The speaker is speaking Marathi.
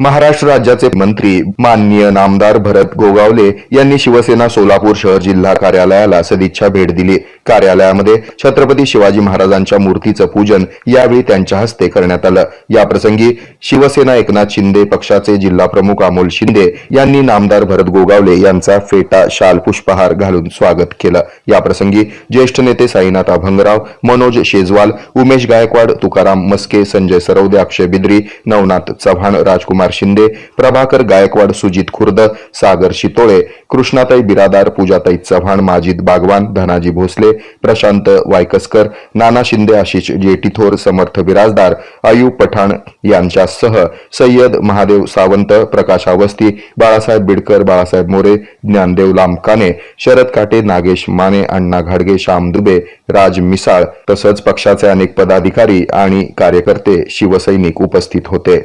महाराष्ट्र राज्याचे मंत्री माननीय नामदार भरत गोगावले यांनी शिवसेना सोलापूर शहर जिल्हा कार्यालयाला सदिच्छा भेट दिली. कार्यालयामध्ये छत्रपती शिवाजी महाराजांच्या मूर्तीचं पूजन यावेळी त्यांच्या हस्ते करण्यात आलं. याप्रसंगी शिवसेना एकनाथ शिंदे पक्षाचे जिल्हा प्रमुख अमोल शिंदे यांनी नामदार भरत गोगावले यांचा फेटा शाल पुष्पहार घालून स्वागत केलं. याप्रसंगी ज्येष्ठ नेते साईनाथ अभंगराव मनोज शेजवाल उमेश गायकवाड तुकाराम मस्के संजय सरवदे अक्षय बिद्री नवनाथ चव्हाण राजकुमार शिंदे प्रभाकर गायकवाड सुजित खुर्द सागर शितोळे कृष्णाताई बिरादार पूजाताई चव्हाण माजिद बागवान धनाजी भोसले प्रशांत वायकसकर नाना शिंदे आशिष जेटीथोर समर्थ बिराजदार आयु पठाण यांच्यासह सय्यद महादेव सावंत प्रकाश अवस्थी बाळासाहेब बिडकर बाळासाहेब मोरे ज्ञानदेव लांबकाने शरद काटे नागेश माने अण्णा घाडगे श्याम दुबे राज मिसाळ तसंच पक्षाचे अनेक पदाधिकारी आणि कार्यकर्ते शिवसैनिक उपस्थित होते.